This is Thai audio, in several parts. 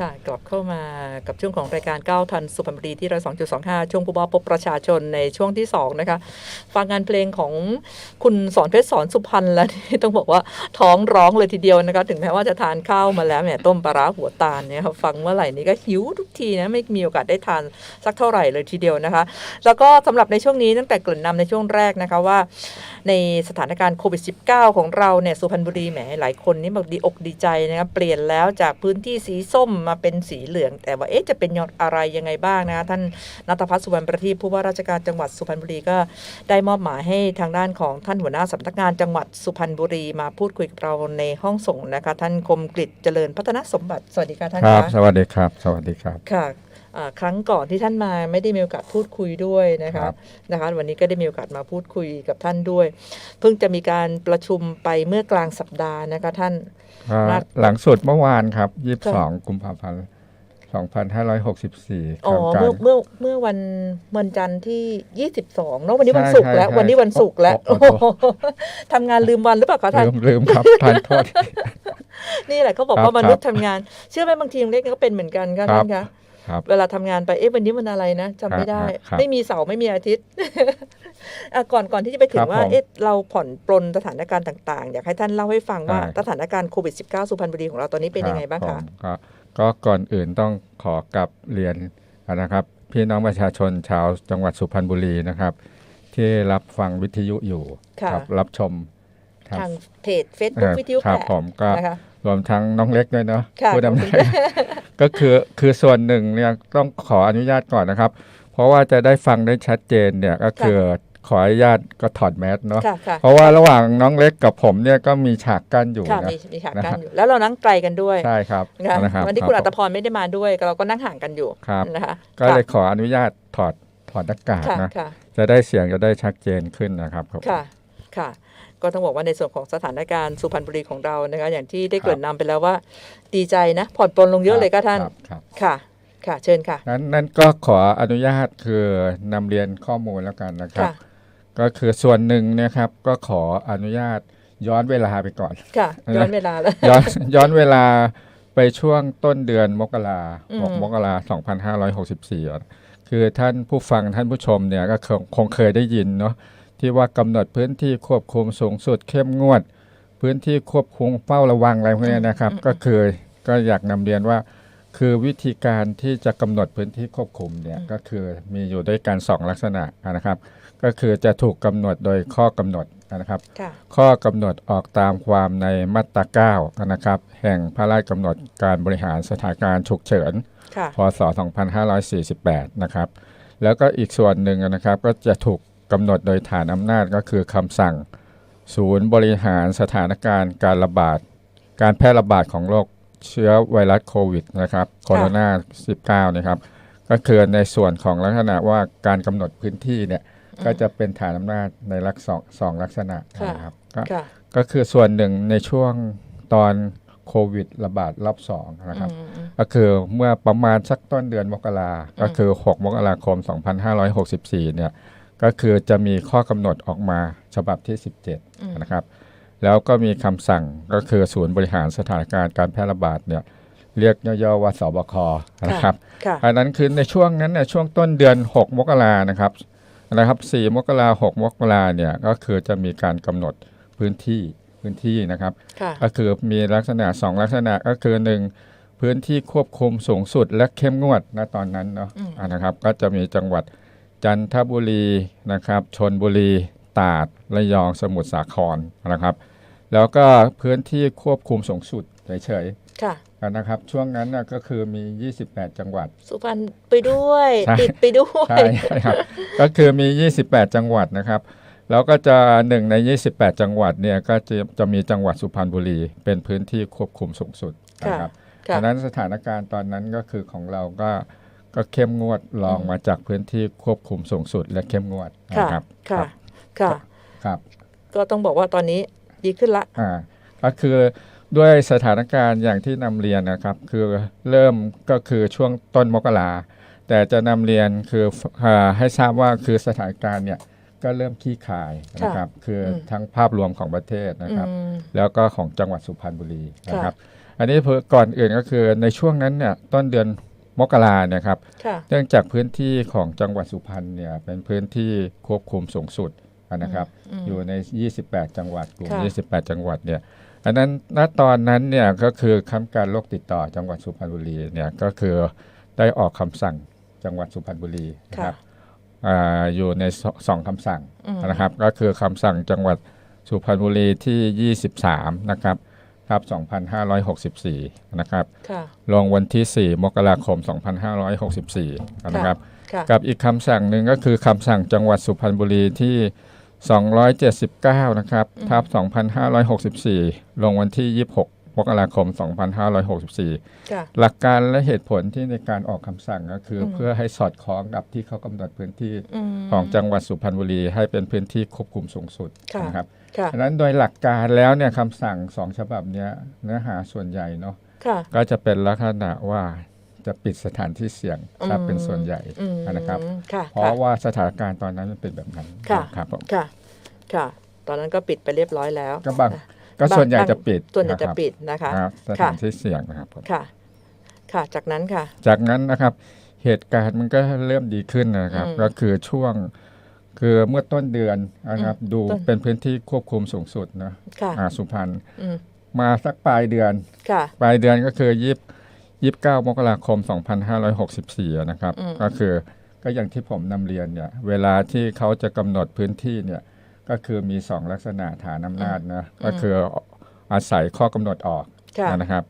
ค่ะ กลับเข้ามากับช่วงของรายการก้าทันสุพรรณบุรีที่เรา2.25 ช่วงผู้ว่าพบประชาชนในช่วงที่ 2 นะคะ ฟังงานเพลงของคุณสอนเพชรสอนสุพรรณแล้วนี่ต้องบอกว่าท้องร้องเลยทีเดียวนะคะ ถึงแม้ว่าจะทานข้าวมาแล้วเนี่ยต้มปลาร้าหัวตาลเนี่ยค่ะฟังเมื่อไหร่นี่ก็หิวทุกทีนะ ไม่มีโอกาสได้ทานสักเท่าไหร่เลยทีเดียวนะคะ แล้วก็สำหรับในช่วงนี้ตั้งแต่เกริ่นนำในช่วงแรกนะคะว่า ในสถานการณ์โควิด -19 ของเราเนี่ยสุพรรณบุรีแหมหลายคนนี่บอกดีอกดีใจนะครับเปลี่ยนแล้วจากพื้นที่สีส้มมาเป็นสีเหลือง แต่ว่าเอ๊ะจะเป็นยอดอะไรยังไงบ้างนะคะท่านนัทพัฒน์สุวรรณประทีปผู้ว่าราชการจังหวัดสุพรรณบุรีก็ได้มอบหมายให้ทางด้านของท่านหัวหน้าสำนักงานจังหวัดสุพรรณบุรีมาพูดคุยกับเราในห้องส่งนะคะ ท่านคมกริตเจริญพัฒนสมบัติสวัสดีค่ะท่านครับคะสวัสดีครับ สวัสดีครับค่ะอ่า ครั้งก่อนที่ท่านมาไม่ได้มีโอกาสพูดคุยด้วยนะคคะรับนะคะวันนี้ก็ได้มีโอกาสมาพูดคุยกับท่านด้วย เพิ่งจะมีการประชุมไปเมื่อกลางสัปดาห์นะคะท่านก็รัฐหลังสุดเมื่อวานครับค่ะ22กุมภาพันธ์2564อ๋อครับเมื่อการเมื่อเมื่อวันวันจันทร์ที่ 22เนอะวันนี้วันใช่ศุกร์แล้วใช่วันนี้วันศุกร์แล้วโอ้โอ้โหโหทำงานลืมวันหรือเปล่าคะท่านลืมลืมครับทานโทษนี่แหละเขาบอกครับว่ามนุษย์ทำงาน เชื่อไหมบางทีเล็กก็เป็นเหมือนกันค่ะครับท่านคะครับ เวลาทำงานไปเอ๊ะวันนี้มันอะไรนะจำไม่ได้ครับไม่มีเสาร์ไม่มีอาทิตย์อะก่อนก่อนที่จะไปถึครังบว่าผมเอ๊ะเราผ่อนปลนสถานการณ์ต่างๆ อยากให้ท่านเล่าให้ฟังว่าได้สถานการณ์โควิด -19 สุพรรณบุรีของเราตอนนี้เป็นยังไงบ้างรัคะผมก็ก็ก่อนอื่นต้องขอกลับเรียนนะครับ พี่น้องประชาชนชาวจังหวัดสุพรรณบุรีนะครับ ที่รับฟังวิทยุอยู่ค่ะครับรับชมทางทางเพจ Facebook วิทยุครัแปบดผมก็นะคะ รวมทั้งน้องเล็กด้วยเนาะค่ะผู้ขอบดำคุเนิณนก็คือคือส่วนหนึ่งเนี่ยต้องขออนุญาตก่อนนะครับ เพราะว่าจะได้ฟังได้ชัดเจนเนี่ยก็คือขออนุญาตก็ถอดแมสเนาะค่ะค่ะเพราะว่าระหว่างน้องเล็กกับผมเนี่ยก็มีฉากกั้นอยู่ค่ะนะมีมีขานะกั้ครันบอยู่ แล้วเรานั่งไกลกันด้วยใช่ครับนะคะนะครับวันนี้คุณรัอับตพรไม่ได้มาด้วยเราก็นั่งห่างกันอยู่ครับนะคะก็เลยขออนุญาตถอดถอดหน้ากากค่ะนะค่ะจะได้เสียงจะได้ชัดเจนขึ้นนะครับผมค่ะค่ะ ก็ต้องบอกว่าในส่วนของสถานการณ์สุพรรณบุรีของเรานะคะอย่างที่ได้เกริ่นนำไปแล้วว่าดีใจนะผ่อนปลนลงเยอะเลยก็ท่านครับครับค่ะค่ะเชิญค่ะนั้นนั่นก็ขออนุญาตคือนำเรียนข้อมูลแล้วกันนะครับค่ะก็คือส่วนหนึ่งเนะครับก็ขออนุญาตย้อนเวลาไปก่อนค่ะย้อนเวลาแล้วย้อนย้อนเวลาไปช่วงต้นเดือนมกราอืมหกมกราสองพันห้าร้อยหกสิบสี่คือท่านผู้ฟังท่านผู้ชมเนี่ยก็คงคงเคยได้ยินเนาะ ที่ว่ากำหนดพื้นที่ควบคุมสูงสุดเข้มงวด พื้นที่ควบคุมเฝ้าระวังอะไรพวกเนี้ยนะครับ ก็คือก็อยากนำเรียนว่า คือวิธีการที่จะกำหนดพื้นที่ควบคุมเนี่ยก็คือมีอยู่ด้วยกันสองลักษณะนะครับ ก็คือจะถูกกำหนดโดยข้อกำหนดนะครับค่ะข้อกำหนดออกตามความในมาตรา9นะครับ แห่งพระราชกำหนดการบริหารสถานการณ์ฉุกเฉินค่ะพศ 2548 นะครับ แล้วก็อีกส่วนหนึ่งนะครับ ก็จะถูก กำหนดโดยฐานอำนาจก็คือคำสั่ง ศูนย์บริหารสถานการณ์การระบาด การแพร่ระบาดของโรคเชื้อไวรัสโควิดนะครับโคโรนา 19 นะครับ ก็คือในส่วนของลักษณะว่าการกำหนดพื้นที่เนี่ยก็จะเป็นฐานอำนาจในลักษณะสองลักษณะค่ะนะครับก็ค่ะก็คือส่วนหนึ่งในช่วงตอนโควิดระบาดรอบสองนะครับอืมอืมก็คือเมื่อประมาณสักต้นเดือนมกราก็คือ 6 มกราคม 2564 เนี่ย ก็คือจะมีข้อกำหนดออกมาฉบับที่อืม17 นะครับ แล้วก็มีคำสั่งก็คือศูนย์บริหารสถานการณ์การแพร่ระบาดเนี่ยเรียกย่อๆว่าสบคนะครับค่ะอันนั้นคือในช่วงนั้นเนี่ยช่วงต้นเดือน 6 มกรานะครับนะครับ 4 มกรา6มกราเนี่ยก็คือจะมีการกำหนดพื้นที่พื้นที่นะครับค่ะก็คือมีลักษณะ 2 ลักษณะก็คือ 1 พื้นที่ควบคุมสูงสุดและเข้มงวดณตอนนั้นเนาะอืมอ่านะครับ ก็จะมีจังหวัด จันทบุรีนะครับชนบุรีตราดระยองสมุทรสาครนะครับ แล้วก็พื้นที่ควบคุมสูงสุดเฉยค่ะๆนะครับช่วงนั้นนะก็คือมี 28 จังหวัด สุพรรณไปด้วยใช่ติดไปด้วยใช่ครับก็คือมี 28 จังหวัดนะครับ แล้วก็จะหนึ่งใน 28 จังหวัดเนี่ยก็จะจะมีจังหวัดสุพรรณบุรี เป็นพื้นที่ควบคุมสูงสุดนะครับค่ะดังนั้นสถานการณ์ตอนนั้นก็คือของเราก็ ก็เข้มงวดรองมาจากพื้นที่ควบคุมสูงสุดและเข้มงวดค่ะนะครับ ค่ะ ค่ะ ครับ ก็ต้องบอกว่าตอนนี้ดีขึ้นละ อ่า ก็คือด้วยสถานการณ์อย่างที่นำเรียนนะครับ คือเริ่มก็คือช่วงต้นมกราแต่จะนำเรียนคืออาให้ทราบว่าคือสถานการณ์เนี่ยก็เริ่มขี้คายนะครับ คืออมทั้งภาพรวมของประเทศนะครับอืมแล้วก็ของจังหวัดสุพรรณบุรีนะครับ อันนี้เพื่อก่อนอื่นก็คือในช่วงนั้นเนี่ยต้นเดือน มกราเนี่ยครับค่ะเนื่องจากพื้นที่ของจังหวัดสุพรรณเนี่ยเป็นพื้นที่ควบคุมสูงสุดนะครับมอยู่ใน 28 จังหวัดกลุ่มค่ะ28 จังหวัดเนี่ยอันนั้นณตอนนั้นเนี่ยก็คือคำการโรคติดต่อจังหวัดสุพรรณบุรีเนี่ยก็คือได้ออกคำสั่งจังหวัดสุพรรณบุรีนะครับอ่าอยู่ในสสองคำสั่งอืมนะครับ ก็คือคำสั่งจังหวัดสุพรรณบุรีที่ 23 นะครับ ครับ 2564 นะครับค่ะลงวันที่ 4 มกราคม 2564 นะครับค่ะกับอีกคำสั่งหนึ่งก็คือคำสั่งจังหวัดสุพรรณบุรีที่ 279 นะครับทับ2564 ลงวันที่ 26มกราคม 2564ค่ะหลักการและเหตุผลที่ในการออกคำสั่งก็คืออมเพื่อให้สอดคล้องกับที่เขากำหนดพื้นที่อืมของจังหวัดสุพรรณบุรี ให้เป็นพื้นที่ควบคุมสูงสุดค่ะนะครับ ค่ะฉะนั้นโดยหลักการแล้วเนี่ยคำสั่งสองฉบับเนี้ยเนื้อหาส่วนใหญ่เนาะค่ะก็จะเป็นลักษณะว่าจะปิดสถานที่เสี่ยงถ้าเป็นส่วนใหญ่อืมนะครับค่ะเพราะว่าสถานการณ์ตอนนั้นมันเป็นแบบนั้นค่ะครับผมค่ะค่ะ ตอนนั้นก็ปิดไปเรียบร้อยแล้ว ก็บางนะก็บางส่วนใหญ่บางจะปิดส่วนใหญ่จะครับปิดนะคะครับสถานที่เสี่ยงนะครับผมค่ะ ค่ะ จากนั้นค่ะ จากนั้นนะครับ เหตุการณ์มันก็เริ่มดีขึ้นนะครับอืมก็คือช่วง คือเมื่อต้นเดือนนะครับดูต้นเป็นพื้นที่ควบคุมสูงสุดนะค่ะอ่าสุพรรณอืมมาสักปลายเดือนค่ะปลายเดือนก็คือยี่ยี่สิบเก้ามกราคม 2564 นะครับอืมก็คือก็อย่างที่ผมนำเรียนเนี่ยเวลาที่เขาจะกำหนดพื้นที่เนี่ยก็คือมีสองลักษณะฐานอำนาจนะก็คืออาศัยข้อกำหนดออกค่ะนะครับ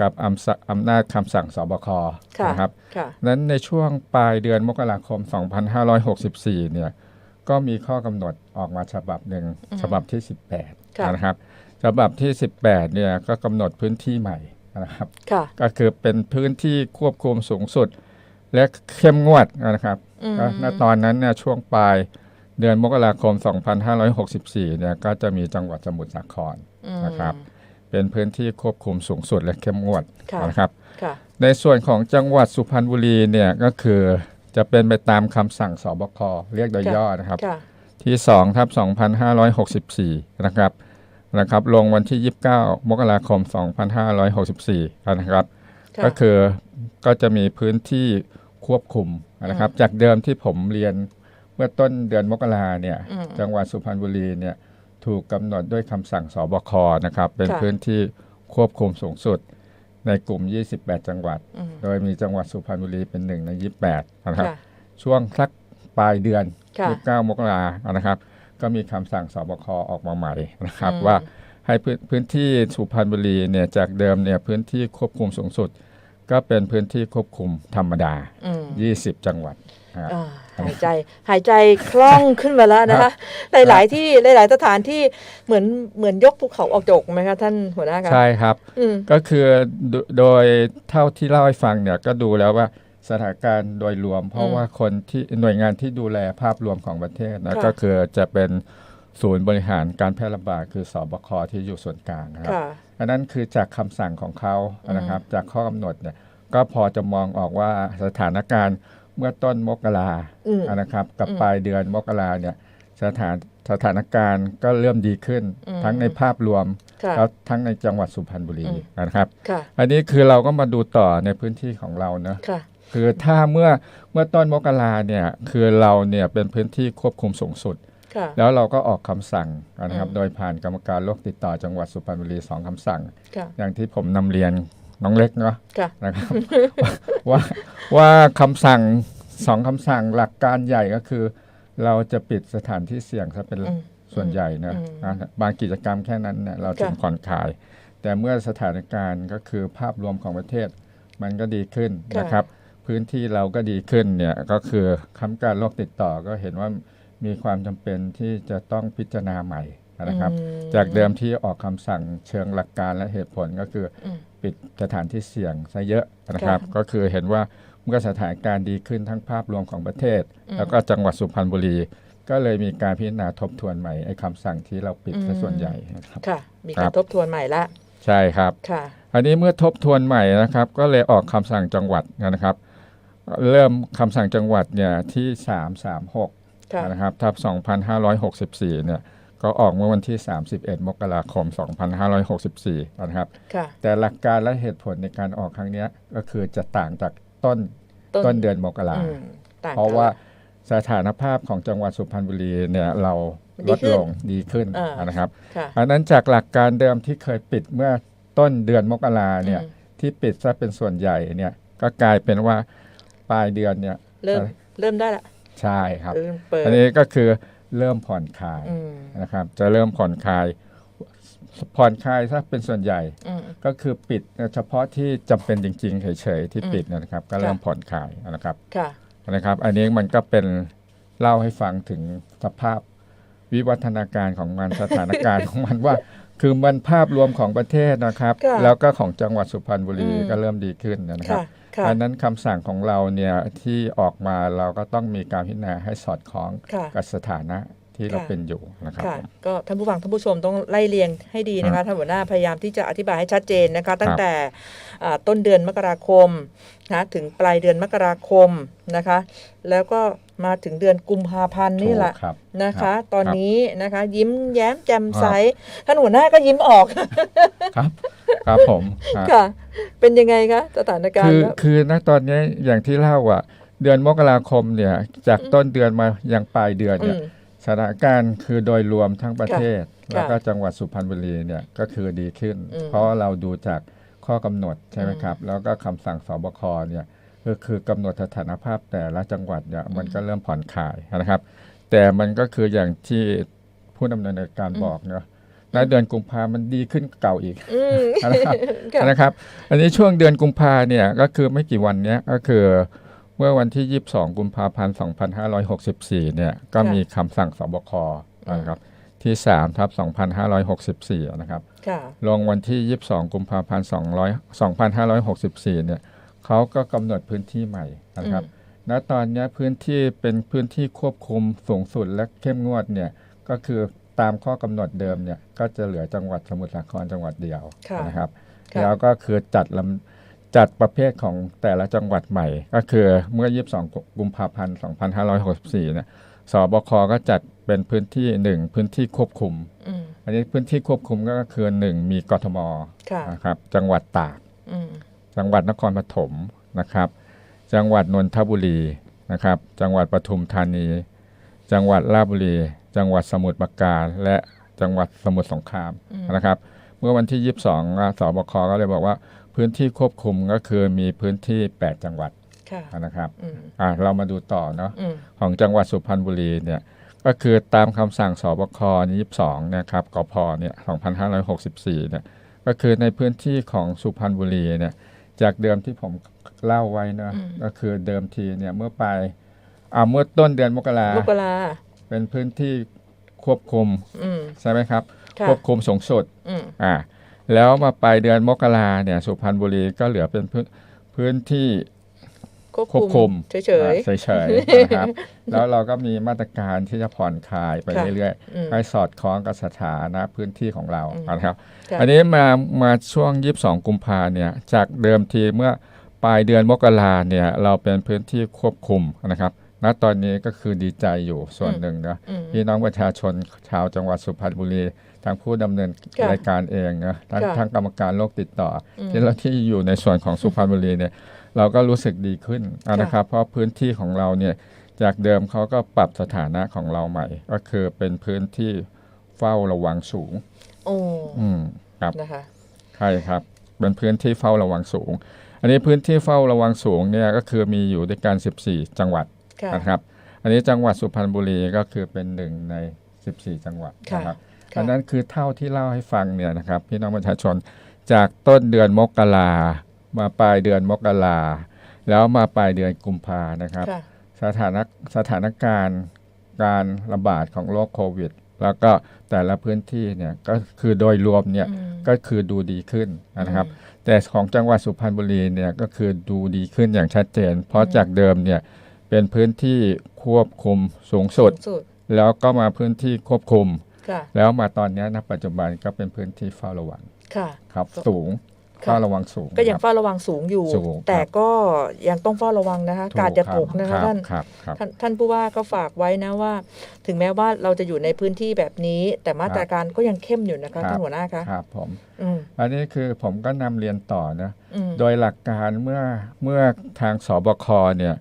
กับอำสอำนาจคำสั่งสบคค่ะนะครับค่ะนั้นในช่วงปลายเดือนมกราคม 2564 เนี่ย ก็มีข้อกำหนดออกมาฉบับหนึ่งอืมฉบับที่ค่ะ18นะครับฉบับที่ 18เนี่ยก็กำหนดพื้นที่ใหม่นะครับค่ะก็คือเป็นพื้นที่ควบคุมสูงสุด และเข้มงวดนะครับอืมก็ณตอนนั้นเนี่ยช่วงปลายเดือนมกราคม 2564เนี่ยก็จะมีจังหวัดสมุทรสาครอืมนะครับเป็นพื้นที่ควบคุมสูงสุดและเข้มงวดค่ะนะครับค่ะในในส่วนของจังหวัดสุพรรณบุรีเนี่ยก็คือ จะเป็นไปตามคำสั่งสบคเรียกโดยค่ะย่อนะครับค่ะที่2ทับ2564 นะครับนะครับ ลงวันที่ 29 มกราคม 2564 นะครับค่ะก็คือก็จะมีพื้นที่ควบคุมนะครับ จากเดิมที่ผมเรียนเมื่อต้นเดือนมกราเนี่ยอืมจังหวัดสุพรรณบุรีเนี่ยถูกกำหนดด้วยคำสั่งสบคนะครับ เป็นค่ะพื้นที่ควบคุมสูงสุด ในกลุ่ม 28 จังหวัดอืมโดยมีจังหวัดสุพรรณบุรีเป็นหนึ่งใน 28 นะครับค่ะช่วงสักปลายเดือนค่ะ29 มกรานะครับ ก็มีคำสั่งสบคออกมาใหม่นะครับอืมว่าให้พื้นพื้นที่สุพรรณบุรีเนี่ยจากเดิมเนี่ยพื้นที่ควบคุมสูงสุด ก็เป็นพื้นที่ควบคุมธรรมดาอืม20 จังหวัดนะครับอ่า หายใจหายใจคล่องขึ้นมาแล้วนะคะหลาย ๆ ที่หลาย ๆ สถานที่เหมือนเหมือนยกภูเขาออกจากอกไหมคะท่านหัวหน้าคะใช่ครับอืมก็คือโดโดยเท่าที่เล่าให้ฟังเนี่ยก็ดูแล้วว่าสถานการณ์โดยรวม เพราะอืมว่าคนที่หน่วยงานที่ดูแลภาพรวมของประเทศนะค่ะก็คือจะเป็นศูนย์บริหารการแพร่ระบาดคือสบคที่อยู่ส่วนกลางนะครับค่ะอันนั้นคือจากคำสั่งของเขานะครับจากข้อกำหนดเนี่ยก็พอจะมองออกว่าสถานการณ์ เมื่อต้นมกราอืมนะครับกับอืมปลายเดือนมกราเนี่ยสถานสถานการณ์ก็เริ่มดีขึ้นอืมทั้งในภาพรวมค่ะแล้วทั้งในจังหวัดสุพรรณบุรีอืมนะครับค่ะอันนี้คือเราก็มาดูต่อในพื้นที่ของเราเนอะค่ะคือถ้าเมื่อเมื่อต้นมกราเนี่ยคือเราเนี่ยเป็นพื้นที่ควบคุมสูงสุดค่ะแล้วเราก็ออกคำสั่งนะครับอืมโดยผ่านกรรมการโรคติดต่อจังหวัดสุพรรณบุรีสองคำสั่งค่ะอย่างที่ผมนำเรียนน้องเล็กเนาะค่ะนะครับว่า ว่าคำสั่งสองคำสั่งหลักการใหญ่ก็คือ เราจะปิดสถานที่เสี่ยงซะเป็นอืมส่วนใหญ่นะอืมนะบางกิจกรรมแค่นั้นเนี่ยเราถึงค่ะผ่อนคลาย แต่เมื่อสถานการณ์ก็คือภาพรวมของประเทศมันก็ดีขึ้นค่ะนะครับ พื้นที่เราก็ดีขึ้นเนี่ยก็คือคำการโรคติดต่อก็เห็นว่ามีความจำเป็นที่จะต้องพิจารณาใหม่นะครับอืมจากเดิมที่ออกคำสั่งเชิงหลักการและเหตุผลก็คืออมปิดสถานที่เสี่ยงซะเยอะนะครับค่ะก็คือเห็นว่า เมื่อสถานการณ์ดีขึ้นทั้งภาพรวมของประเทศอืมแล้วก็จังหวัดสุพรรณบุรี ก็เลยมีการพิจารณาทบทวนใหม่ไอ้คำสั่งที่เราปิดซะอืมส่วนใหญ่นะครับค่ะ มีครัการบทบทวนใหม่ละใช่ครับค่ะอันนี้เมื่อทบทวนใหม่นะครับ ก็เลยออกคำสั่งจังหวัดนะครับ เริ่มคำสั่งจังหวัดเนี่ยที่ 336ค่ะนะครับทับ2,564เนี่ยก็ออกเมื่อวันที่ 31 มกราคม 2564 นะครับค่ะแต่หลักการและเหตุผลในการออกครั้งเนี้ยก็คือจะต่างจาก ต้นต้นต้นเดือนมกราอืมต่งกันเพราะว่าสถานภาพของจังหวัดสุพรรณบุรีเนี่ยเราดีลดขึ้นลงดีขึ้นอ่านนะครับค่ะอันนั้นจากหลักการเดิมที่เคยปิดเมื่อต้นเดือนมกราเนี่ยอืมที่ปิดซะเป็นส่วนใหญ่เนี่ยก็กลายเป็นว่าปลายเดือนเนี่ยเริ่มเอ่อเริ่มได้ละใช่ครับเริ่มเปิดอันนี้ก็คือเริ่มผ่อนคลายอืมนะครับ จะเริ่มผ่อนคลาย ผ่อนคลายซะเป็นส่วนใหญ่อืมก็คือปิดเฉพาะที่จำเป็นจริง ๆ เฉยๆที่อืมปิดนะครับ ก็เริ่มค่ะผ่อนคลายนะครับค่ะนะครับ อันนี้มันก็เป็นเล่าให้ฟังถึงสภาพวิวัฒนาการของมันสถานการณ์ของมันว่า คือมันภาพรวมของประเทศนะครับค่ะแล้วก็ของจังหวัดสุพรรณบุรีอืมก็เริ่มดีขึ้นนะครับค่ะค่ะอันนั้นคำสั่งของเราเนี่ยที่ออกมาเราก็ต้องมีการพิจารณาให้สอดคล้องค่ะกับสถานะ ที่เราค่ะเป็นอยู่นะครับค่ะก็ท่านผู้ฟังท่านผู้ชมต้องไล่เรียงให้ดีนะคะท่านหัวหน้าพยายามที่จะอธิบายให้ชัดเจนนะคะ ตั้งแต่อ่าต้นเดือนมกราคมนะถึงปลายเดือนมกราคมนะคะ แล้วก็มาถึงเดือนกุมภาพันธ์นี่แหละถูกครับนะครัคะบตอนนี้นะคะ ยิ้มแย้มแจ่มครับใสท่านหัวหน้าก็ยิ้มออกครับครับผมครับค่ะ เป็นยังไงคะสถานการคืณ์อแล้วคือณตอนนี้อย่างที่เล่าอะ เดือนมกราคมเนี่ย จากต้นเดือนมายังปลายเดือนอืเนี่ยม สถานการณ์คือโดยรวมทั้งประเทศค่ะแล้วก็จังหวัดสุพรรณบุรีเนี่ยก็คือดีขึ้นอืมเพราะว่าเราดูจากข้อกำหนดใช่ไหมอืมครับ แล้วก็คำสั่งสบคเนี่ยก็คือกำหนดสถานภาพแต่ละจังหวัดเนี่ยมันก็เริ่มผ่อนคลายนะครับ แต่มันก็คืออย่างที่ผู้ดำเนินการบอกเนาะณเดือนกุมภามันดีขึ้นเก่าอีกอืมนะครับค่ะนะครับ อันนี้ช่วงเดือนกุมภาเนี่ยก็คือไม่กี่วันเนี้ยก็คือ เมื่อวันที่ 22 กุมภาพันธ์ 2564 เนี่ย ก็มีคำสั่งสบคนะครับ ที่3ทับ2564 นะครับค่ะลงวันที่ 22 กุมภาพันธ์200 2564 เนี่ยเขาก็กำหนดพื้นที่ใหม่นะครับ ณ ตอนเนี้ยพื้นที่เป็นพื้นที่ควบคุมสูงสุดและเข้มงวดเนี่ย ก็คือตามข้อกำหนดเดิมเนี่ย ก็จะเหลือจังหวัดสมุทรสาครจังหวัดเดียวค่ะนะครับค่ะแล้วก็คือจัดลำ จัดประเภทของแต่ละจังหวัดใหม่ ก็คือเมื่อ 22 กุมภาพันธ์ 2564 เนี่ยสบคก็จัดเป็นพื้นที่หนึ่งพื้นที่ควบคุมอืมอันนี้พื้นที่ควบคุมก็คือหนึ่งมีกทมค่ะนะครับจังหวัดตากอืมจังหวัดนครปฐมนะครับ จังหวัดนนทบุรีนะครับ จังหวัดปทุมธานี จังหวัดราชบุรี จังหวัดสมุทรปราการและจังหวัดสมุทรสงครามอืมนะครับ เมื่อวันที่ 22อะสบคก็เลยบอกว่า พื้นที่ควบคุมก็คือมีพื้นที่ 8 จังหวัดค่ะนะครับอืมอะเรามาดูต่อเนาะอืมของจังหวัดสุพรรณบุรีเนี่ยก็คือตามคำสั่งสบค22นะครับกพเนี่ย2564เนี่ยก็คือในพื้นที่ของสุพรรณบุรีเนี่ยจากเดิมที่ผมเล่าไว้นะอืมก็คือเดิมทีเนี่ยเมื่อปลายอ่าเมื่อต้นเดือนมกรามกราเป็นพื้นที่ควบคุมอืมใช่ไหมครับค่ะควบคุมสูงสุดอืมอ่า แล้วมาปลายเดือนมกราเนี่ยสุพรรณบุรีก็เหลือเป็นพื้นพื้นที่ควบควบคุคุมมเฉยอ่าเฉยๆนะครับแล้วเราก็มีมาตรการที่จะผ่อนคลายไปค่ะเรื่อยอืมๆให้สอดคล้องกับสถานะพื้นที่ของเราอืมนะครับค่ะอันนี้มามาช่วง 22 กุมภาเนี่ยจากเดิมทีเมื่อปลายเดือนมกราเนี่ยเราเป็นพื้นที่ควบคุมนะครับณตอนนี้ก็คือดีใจอยู่ส่วนหนึ่งนะอืมพี่น้องประชาชนชาวจังหวัดสุพรรณบุรี ทางผู้ดำเนินค่ะรายการเองนะทั้งค่ะทั้งกรรมการโรคติดต่ออมที่เราที่อยู่ในส่วนของสุพรรณบุรีเนี่ยเราก็รู้สึกดีขึ้นนะครับ เพราะพื้นที่ของเราเนี่ยจากเดิมเขาก็ปรับสถานะของเราใหม่ ก็คือเป็นพื้นที่เฝ้าระวังสูงโอ้อืมครับนะคะใช่ครับเป็นพื้นที่เฝ้าระวังสูง อันนี้พื้นที่เฝ้าระวังสูงเนี่ยก็คือมีอยู่ด้วยกัน 14 จังหวัดค่ะนะครับ อันนี้จังหวัดสุพรรณบุรีก็คือเป็นหนึ่งใน 14 จังหวัดค่ะนะครับค่ะ อันนั้นคือเท่าที่เล่าให้ฟังเนี่ยนะครับ พี่น้องประชาชนจากต้นเดือนมกรามาปลายเดือนมกราแล้วมาปลายเดือนกุมภานะครับค่ะสถานสถานการณ์การระบาดของโรคโควิด แล้วก็แต่ละพื้นที่เนี่ยก็คือโดยรวมเนี่ยอืมก็คือดูดีขึ้นนะครับ แต่ของจังหวัดสุพรรณบุรีเนี่ยก็คือดูดีขึ้นอย่างชัดเจน เพราะจากเดิมเนี่ยเป็นพื้นที่ควบคุมสูงสุดสุดแล้วก็มาพื้นที่ควบคุมค่ะ แล้วมาตอนเนี้ยณปัจจุบันก็เป็นพื้นที่เฝ้าระวังค่ะครับสูงค่ะเฝ้าระวังสูง ก็ยังครับเฝ้าระวังสูงอยู่สูงครับแต่ก็ยังต้องเฝ้าระวังนะคะถูกาดอย่าครับตกนะคะรับท่านครับครับท่านท่านผู้ว่าก็ฝากไว้นะว่า ถึงแม้ว่าเราจะอยู่ในพื้นที่แบบนี้ แต่มาตรการก็ยังเข้มอยู่นะคะครับท่านหัวหน้าคะครับผมอืมอันนี้คือผมก็นำเรียนต่อนะอืมโดยหลักการเมื่อเมื่อทางสบคเนี่ย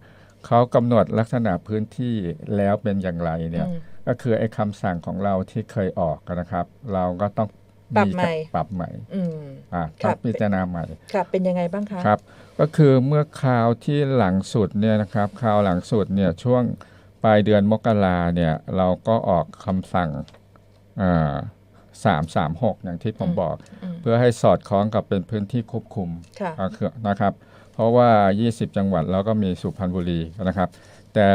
เขากำหนดลักษณะพื้นที่แล้วเป็นอย่างไรเนี่ยอืม ก็คือไอ้คำสั่งของเราที่เคยออกนะครับ เราก็ต้องปรับใหม่ปรับใหม่อืมอ่าครัต้อบงพิจารณาใหม่ค่ะเป็นยังไงบ้างคะครับ ก็คือเมื่อคราวที่หลังสุดเนี่ยนะครับคราวหลังสุดเนี่ยช่วงปลายเดือนมกราเนี่ยเราก็ออกคำสั่งสามสามหกอย่างที่ผมบอกอืมเพื่อให้สอดคล้องกับเป็นพื้นที่ควบคุมค่ะก็คือนะครับ เพราะว่า 20 จังหวัดแล้วก็มีสุพรรณบุรีนะครับ แต่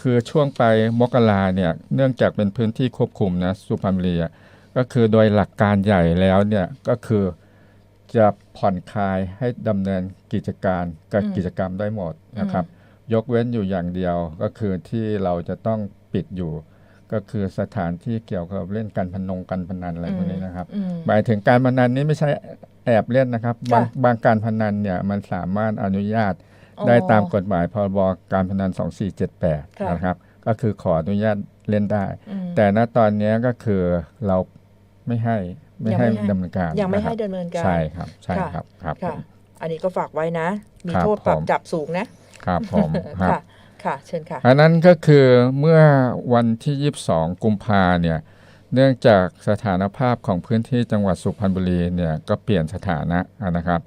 คือช่วงไปมกราเนี่ยเนื่องจากเป็นพื้นที่ควบคุมนะสุพรรณบุรีอะก็คือโดยหลักการใหญ่แล้วเนี่ยก็คือจะผ่อนคลายให้ดำเนินกิจการกับอืมกิจกรรมได้หมดนะครับ ยกเว้นอยู่อย่างเดียวก็คือที่เราจะต้องปิดอยู่ ก็คือสถานที่เกี่ยวกับเล่นการพนงการพนันอะไรพวกนี้นะครับอืมหมายถึงการพนันนี้ไม่ใช่ แอบเล่นนะครับบางค่ะบางการพนันเนี่ยมันสามารถอนุญาตอ๋อได้ตามกฎหมายพรบการพนันค่ะ2478 นะครับ ก็คือขออนุญาตเล่นได้อืมแต่ณตอนนี้ก็คือเราไม่ให้ไม่ยังไม่ให้ให้ดำเนินการยังไม่นะคให้รับดำเนินการใช่ครับใช่ค่ะครับครับผค่ะมอันนี้ก็ฝากไว้นะ มีครับโทษปรับผมจับสูงนะครับผมครับค่ะค่ะเชิญค่ะอันนั้นก็คือเมื่อวันที่ 22 กุมภาเนี่ย เนื่องจากสถานภาพของพื้นที่จังหวัดสุพรรณบุรีเนี่ยก็เปลี่ยนสถานะนะครับ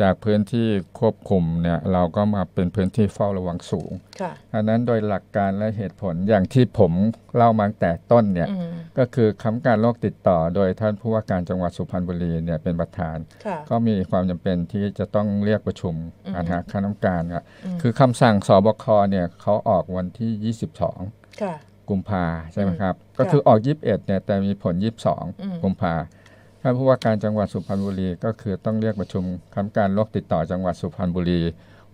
จากพื้นที่ควบคุมเนี่ยเราก็มาเป็นพื้นที่เฝ้าระวังสูงค่ะอันนั้นโดยหลักการและเหตุผลอย่างที่ผมเล่ามาตั้งแต่ต้นเนี่ยอืมก็คือคำการโรคติดต่อ โดยท่านผู้ว่าการจังหวัดสุพรรณบุรีเนี่ยเป็นประธานค่ะก็มีความจำเป็นที่จะต้องเรียกประชุมอืมนะฮะคณะกรรมการครับอืมคือคำสั่งสบคเนี่ยเขาออกวันที่ 22ค่ะ กุมภาใช่ไหมครับอืมก็คือออก 21เนี่ยแต่มีผลอืม22 กุมภาท่านผู้ว่าการจังหวัดสุพรรณบุรีก็คือต้องเรียกประชุมคำการโรคติดต่อจังหวัดสุพรรณบุรี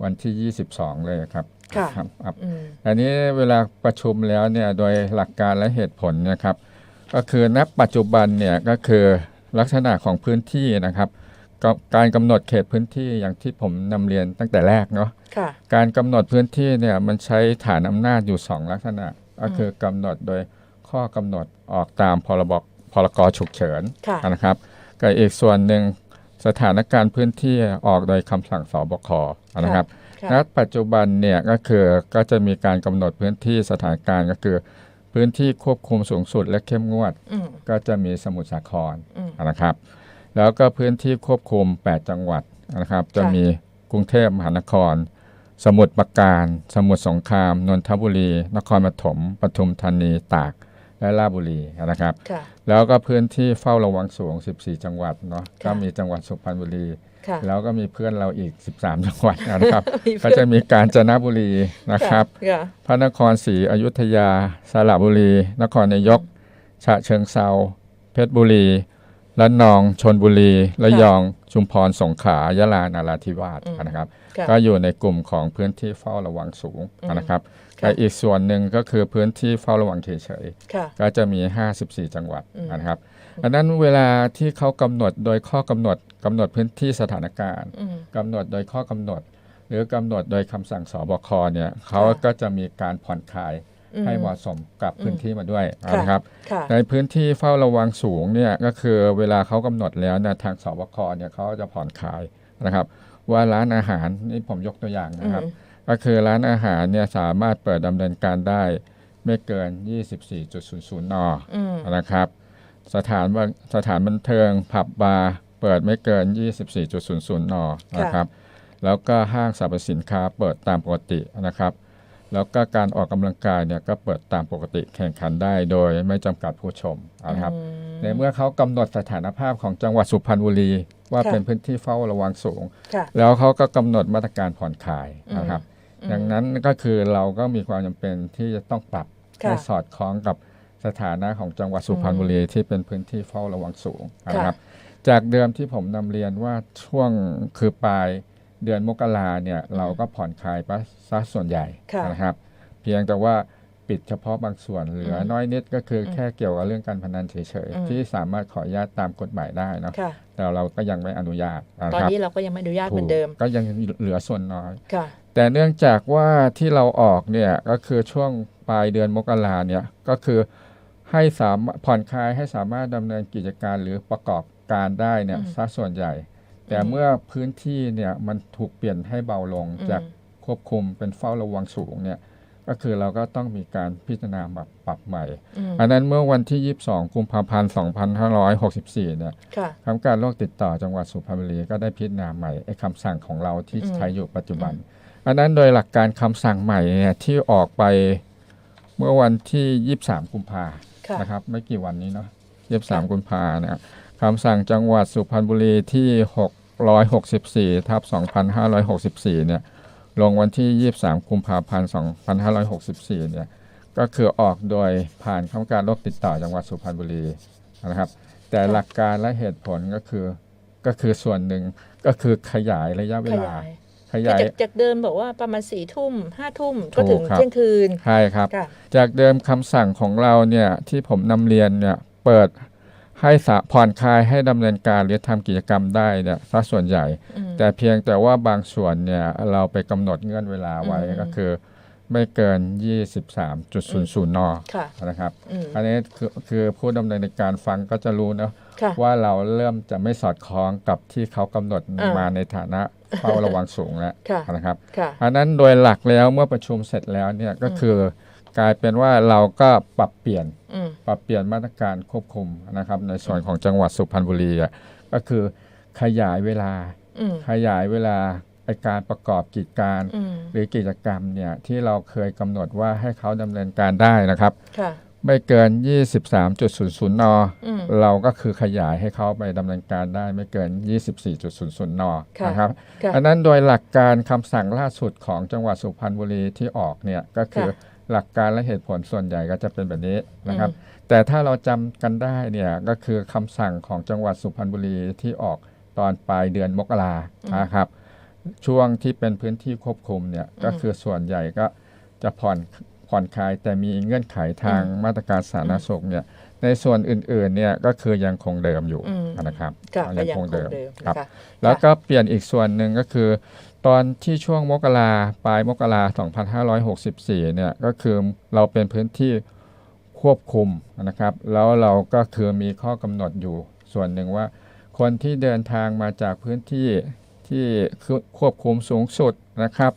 วันที่ 22 เลยครับค่ะครับครับอืมอันนี้เวลาประชุมแล้วเนี่ยโดยหลักการและเหตุผลเนะครับ ก็คือณปัจจุบันเนี่ยก็คือลักษณะของพื้นที่นะครับก็การกำหนดเขตพื้นที่อย่างที่ผมนำเรียนตั้งแต่แรกเนาะค่ะการกำหนดพื้นที่เนี่ยมันใช้ฐานอำนาจอยู่ 2 ลักษณะ ก็คือกำหนดโดยข้อกำหนดออกตามพรบพรกฉุกเฉินค่ะนะครับกับอีกส่วนหนึ่งสถานการณ์พื้นที่ออกโดยคำสั่งสบคนะครับค่ะณปัจจุบันเนี่ยก็คือก็จะมีการกำหนดพื้นที่สถานการณ์ก็คือ พื้นที่ควบคุมสูงสุดและเข้มงวดอืมก็จะมีสมุทรสาครอืมนะครับ แล้วก็พื้นที่ควบคุม 8 จังหวัดนะครับ จะมีกรุงเทพมหานคร สมุทรปราการ สมุทรสงคราม นนทบุรี นครปฐม ปทุมธานี ตาก และราชบุรีนะครับค่ะแล้วก็พื้นที่เฝ้าระวังสูง 14 จังหวัดเนาะค่ะก็มีจังหวัดสุพรรณบุรีค่ะแล้วก็มีเพื่อนเราอีก 13 จังหวัดนะครับมีก็เพื่อนจะมีกาญจนบุรีนะครับค่ะพระนครศรีอยุธยา สระบุรี นครนายก ฉะเชิงเซา เพชรบุรี ละนองชนบุรีระยองชุมพรสงขลายะลานาราธิวาสอืมนะครับค่ะก็อยู่ในกลุ่มของพื้นที่เฝ้าระวังสูงอืมนะครับค่ะแต่อีกส่วนหนึ่งก็คือพื้นที่เฝ้าระวังเฉยค่ะๆก็จะมี 54 จังหวัดอืมนะครับอันนั้นเวลาที่เขากำหนดโดยข้อกำหนดกำหนดพื้นที่สถานการณ์อืมกำหนดโดยข้อกำหนด หรือกำหนดโดยคำสั่งสบคเนี่ยเขาค่ะก็จะมีการผ่อนคลายอืม ให้เหมาะสมกับพื้นที่มาด้วยค่ะนะครับค่ะในพื้นที่เฝ้าระวังสูงเนี่ยก็คือเวลาเขากำหนดแล้วเนี่ยทางสบคเนี่ยเขาจะผ่อนคลายนะครับ ว่าร้านอาหารนี่ผมยกตัวอย่างนะครับอืมก็คือร้านอาหารเนี่ยสามารถเปิดดำเนินการได้ไม่เกิน 24.00นอืมนะครับ สถานบันสถานบันเทิงผับบาร์เปิดไม่เกิน 24.00 น นะครับ แล้วก็ห้างสรรพสินค้าเปิดตามปกตินะครับ แล้วก็การออกกำลังกายเนี่ยก็เปิดตามปกติแข่งขันได้โดยไม่จำกัดผู้ชมนะครับอืมในเมื่อเขากำหนดสถานภาพของจังหวัดสุพรรณบุรี ว่าค่ะเป็นพื้นที่เฝ้าระวังสูงค่ะแล้วเขาก็กำหนดมาตรการผ่อนคลายนะครับอืมดังนั้นก็คือเราก็มีความจำเป็นที่จะต้องปรับค่ะให้สอดคล้องกับสถานะของจังหวัดสุพรรณบุรีที่เป็นพื้นที่เฝ้าระวังสูงนะครับ จากเดิมที่ผมนำเรียนว่าช่วงคือปลาย เดือนมกราเนี่ยเราก็ผ่อนคลายไปซะส่วนใหญ่ค่ะนะครับ เพียงแต่ว่าปิดเฉพาะบางส่วนเหลืออมน้อยนิดก็คืออมแค่เกี่ยวกับเรื่องการพนันเฉยอืมๆที่สามารถขออนุญาตตามกฎหมายได้เนาะค่ะแต่เราก็ยังไม่อนุญาตนะตอนครับนี้เราก็ยังไม่อนุญาตเหมือนถูกเดิม ก็ยังเหลือส่วนน้อยค่ะแต่เนื่องจากว่าที่เราออกเนี่ยก็คือช่วงปลายเดือนมกราเนี่ยก็คือให้สามารถผ่อนคลายให้สามารถดำเนินกิจการหรือประกอบการได้เนี่ยอืมซะส่วนใหญ่ แต่อืมเมื่อพื้นที่เนี่ยมันถูกเปลี่ยนให้เบาลงอืมจากควบคุมเป็นเฝ้าระวังสูงเนี่ยก็คือเราก็ต้องมีการพิจารณาแบบปรับใหม่อืมอันนั้นเมื่อวันที่ 22 กุมภาพันธ์ 2564 เนี่ยค่ะคำการโรคติดต่อจังหวัดสุพรรณบุรีก็ได้พิจารณาใหม่ไอ้คำสั่งของเราที่อืมใช้อยู่ปัจจุบัน อันนั้นโดยหลักการคำสั่งใหม่เนี่ยที่ออกไปเมื่อวันที่ 23 กุมภาค่ะนะครับไม่กี่วันนี้เนาะ 23 กุมภาเนี่ยคำสั่งจังหวัดสุพรรณบุรีที่ 664ทับ2564เนี่ยลงวันที่ 23กุมภาพันธ์2564เนี่ยก็คือออกโดยผ่านคำการโรคติดต่อจังหวัดสุพรรณบุรีนะครับแต่หลักการและเหตุผลก็คือก็คือส่วนหนึ่งก็คือขยายระยะเวขลายายขคือยายจากจากเดิมบอกว่าประมาณสี่ทุ่มห้าทุ่มก็ถูถึกงครับเที่ยงคืนใช่ครับค่ะจากเดิมคำสั่งของเราเนี่ยที่ผมนำเรียนเนี่ยเปิด ให้สะผ่อนคลายให้ดำเนินการหรือทำกิจกรรมได้เนี่ยซะส่วนใหญ่อืมแต่เพียงแต่ว่าบางส่วนเนี่ยเราไปกำหนดเงื่อนเวลาไว้อืมก็คือ ไม่เกิน 23.00นค่ะนะครับอืมอันนี้คือคือผู้ดำเนินการฟังก็จะรู้เนอะค่ะว่าเราเริ่มจะไม่สอดคล้องกับที่เขากำหนดอ่ามมาในฐานะเฝ้าระวังสูงแล้วค่ะนะครับค่ะอันนั้นโดยหลักแล้วเมื่อประชุมเสร็จแล้วเนี่ยก็คือ กลายเป็นว่าเราก็ปรับเปลี่ยนอืมปรับเปลี่ยนมาตรการควบคุมนะครับ ในส่วนของจังหวัดสุพรรณบุรีอะก็คือขยายเวลาอืมขยายเวลาไอการประกอบกิจการอืมหรือกิจกรรมเนี่ยที่เราเคยกำหนดว่าให้เขาดำเนินการได้นะครับค่ะไม่เกิน 23.00นอืมเราก็คือขยายให้เขาไปดำเนินการได้ไม่เกิน 24.00นค่ะนะครับค่ะอันนั้นโดยหลักการคำสั่งล่าสุดของจังหวัดสุพรรณบุรีที่ออกเนี่ยก็คือค่ะ หลักการและเหตุผลส่วนใหญ่ก็จะเป็นแบบนี้นะครับ แต่ถ้าเราจำกันได้เนี่ยก็คือคำสั่งของจังหวัดสุพรรณบุรีที่ออกตอนปลายเดือนมกราอืมนะครับ ช่วงที่เป็นพื้นที่ควบคุมเนี่ยก็คือส่วนใหญ่ก็จะผ่อนผ่อนคลายแต่มีเงื่อนไขทางอืมมาตรการสาธารณสุขเนี่ยในส่วนอื่นๆเนี่ยก็คือยังคงเดิมอยู่อืมนะครับค่ะก็ยังยังคคงงเดิมเดิมครับนะคะแล้วก็เปลี่ยนอีกส่วนหนึ่งก็คือตอนที่ช่วงมกราปลายมกรา2564เนี่ยก็คือเราเป็นพื้นที่ควบคุมนะครับ แล้วเราก็คือมีข้อกำหนดอยู่ส่วนหนึ่งว่า คนที่เดินทางมาจากพื้นที่ที่ควบคุมสูงสุดนะครับ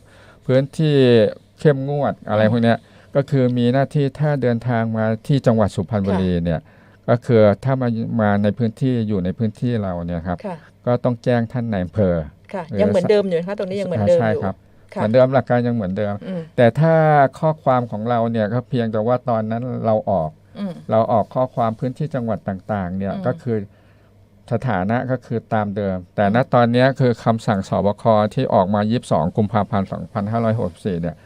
พื้นที่เข้มงวดอะไรพวกเนี้ยก็คือมีหน้าที่ถ้าเดินทางมาที่จังหวัดสุพรรณบุรีเนี่ยก็คือถ้ามามาในพื้นที่อยู่ในพื้นที่เราเนี่ยครับค่ะก็ต้องแจ้งท่านนายอำเภอ ค่ะเออยังเหมือนเดิมอยู่นะคะตรงนี้ยังเหมือนเดิมใช่อยู่ครับค่ะเหมือนเดิมหลักการยังเหมือนเดิมอืมแต่ถ้าข้อความของเราเนี่ยก็เพียงแต่ว่าตอนนั้นเราออกอืมเราออกข้อความพื้นที่จังหวัดต่าง ๆ เนี่ยอืมก็คือสถานะก็คือตามเดิม แต่ณตอนเนี้ยคือคำสั่งสบคที่ออกมา 22 กุมภาพันธ์ 2564 เนี่ย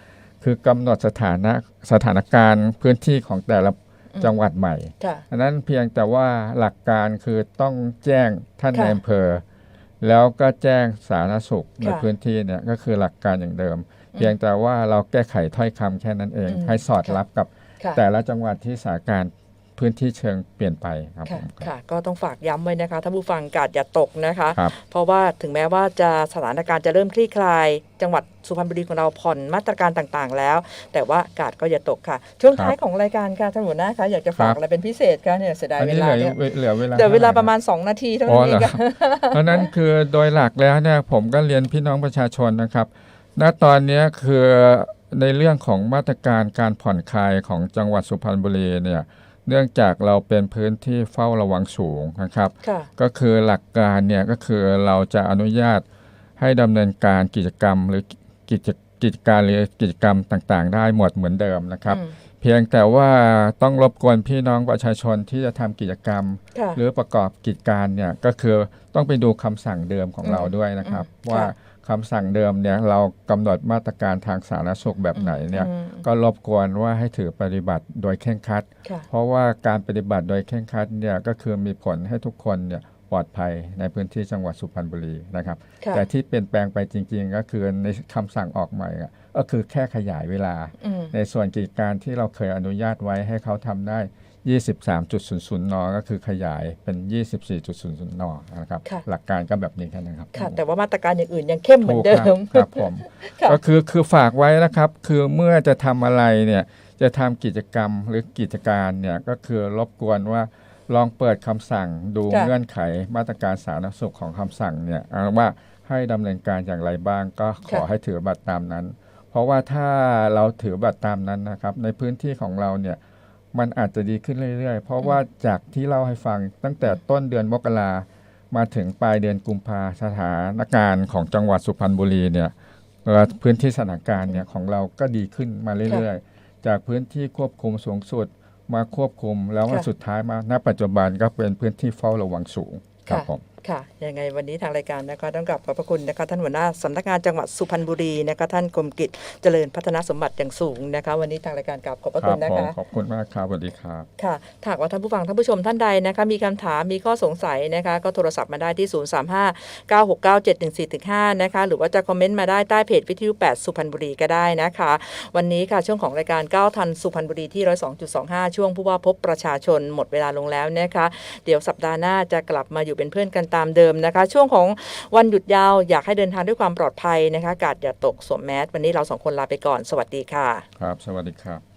คือกำหนดสถานะสถานการณ์พื้นที่ของแต่ละจังหวัดใหม่ค่ะอันนั้นเพียงแต่ว่าหลักการคือต้องแจ้งท่านค่ะในอำเภอ แล้วก็แจ้งสาธารณสุขในค่ะพื้นที่เนี่ยก็คือหลักการอย่างเดิม เพียงแต่ว่าเราแก้ไขถ้อยคำแค่นั้นเองอืมให้สอดค่ะรับกับค่ะแต่ละจังหวัดที่สถานการณ์ พื้นที่เชิงเปลี่ยนไปครับผค่ะมค่ะก็ต้องฝากย้ำไว้นะคะท่านผู้ฟังกาดอย่าตกนะคะครับเพราะว่าถึงแม้ว่าจะสถานการณ์จะเริ่มคลี่คลาย จังหวัดสุพรรณบุรีของเราผ่อนมาตรการต่างๆ แล้ว แต่ว่ากาดก็อย่าตกค่ะ ช่วงท้ายของรายการค่ะท่านหัวหน้าคะอยากจะฝากอะไรเป็นพิเศษคะเนี่ยเสียดายอันเวนี้ลาเหลือเนี่ยเหลือเวลาเดี๋ยวเวลาท่ไหประมาณ 2 นาทีเท่าอ๋อนั้นเหเอรงอค่ะเพราะฉะนั้นคือโดยหลักแล้วเนี่ยผมก็เรียนพี่น้องประชาชนนะครับณตอนเนี้ยคือในเรื่องของมาตรการการผ่อนคลายของจังหวัดสุพรรณบุรีเนี่ย เนื่องจากเราเป็นพื้นที่เฝ้าระวังสูงนะครับค่ะก็คือหลักการเนี่ยก็คือเราจะอนุญาตให้ดำเนินการกิจกรรมหรือกิจกิจการหรือกิจกรรมต่างๆ ได้หมดเหมือนเดิมนะครับอืมเพียงแต่ว่าต้องรบกวนพี่น้องประชาชนที่จะทำกิจกรรมค่ะหรือประกอบกิจการเนี่ยก็คือต้องไปดูคำสั่งเดิมของอืมเราด้วยนะครับอืมว่า ค่ะคำสั่งเดิมเนี่ยเรากำหนดมาตรการทางสาธารณสุขแบบไหนเนี่ยอืมก็รบกวนว่าให้ถือปฏิบัติโดยเคร่งครัดค่ะเพราะว่าการปฏิบัติโดยเคร่งครัดเนี่ยก็คือมีผลให้ทุกคนเนี่ยปลอดภัยในพื้นที่จังหวัดสุพรรณบุรีนะครับค่ะแต่ที่เปลี่ยนแปลงไปจริง ๆ ก็คือในคำสั่งออกใหม่อะก็คือแค่ขยายเวลาอืมในส่วนกิจการที่เราเคยอนุญาตไว้ให้เขาทำได้ 23.00 น ก็คือขยายเป็น 24.00 น นะครับ ค่ะ หลักการก็แบบนี้แค่นั้นครับ ค่ะ แต่ว่ามาตรการอย่างอื่นยังเข้มเหมือนเดิถูมกครับครับผมค่ะ ก็คือคือฝากไว้นะครับ คือเมื่อจะทำอะไรเนี่ยจะทำกิจกรรมหรือกิจการเนี่ยก็คือรบกวนว่าลองเปิดคำสั่งดูค่ะ เงื่อนไขมาตรการสาธารณสุขของคำสั่งเนี่ยเอาว่าให้ดำเนินการอย่างไรบ้างก็ขอให้ถือบัตรตามนั้น เพราะว่าถ้าเราถือบัตรตามนั้นนะครับ ในพื้นที่ของเราเนี่ย มันอาจจะดีขึ้นเรื่อยๆ เพราะว่าจากที่เล่าให้ฟังตั้งแต่ต้นเดือนมกรามาถึงปลายเดือนกุมภาสถานการณ์ของจังหวัดสุพรรณบุรีเนี่ยเอ่อพื้นที่สถานการณ์เนี่ยของเราก็ดีขึ้นมาเรื่อยๆ จากพื้นที่ควบคุมสูงสุดมาควบคุมแล้วมาค่ะสุดท้ายมาณปัจจุบันก็เป็นพื้นที่เฝ้าระวังสูงครับค่ะผม ค่ะยังไงวันนี้ทางรายการนะคะต้องกลับขอบพระคุณนะคะท่านหัวหน้าสำนักงานจังหวัดสุพรรณบุรีนะคะท่านกรมกิจเจริญพัฒนาสมบัติอย่างสูงนะคะ วันนี้ทางรายการกลับขอบพระคคุรัณบนะผมคะขอบคุณมากครับสวัสดีครับค่ะถ้าหากว่าท่านผู้ฟังท่านผู้ชมท่านใดนะคะมีคำถามมีข้อสงสัยนะคะก็โทรศัพท์มาได้ที่ 0 3 5 9 6 9 7 1 4 5นะคะหรือว่าจะคอมเมนต์มาได้ใต้เพจวิทยุ 8 สุพรรณบุรีก็ได้นะคะ วันนี้ค่ะช่วงของรายการ9ทันสุพรรณบุรีที่ 102.25 ช่วงผู้ว่าพบประชาชนหมดเวลาลงแล้วนะคะ เดี๋ยวสัปดาห์หน้าจะกลับมาอยู่เป็นเพื่อนกันตามเดิมนะคะ ช่วงของวันหยุดยาวอยากให้เดินทางด้วยความปลอดภัยนะคะกาดอย่าตกสวมแมสวันนี้เราสองคนลาไปก่อน สวัสดีค่ะ ครับ สวัสดีครับ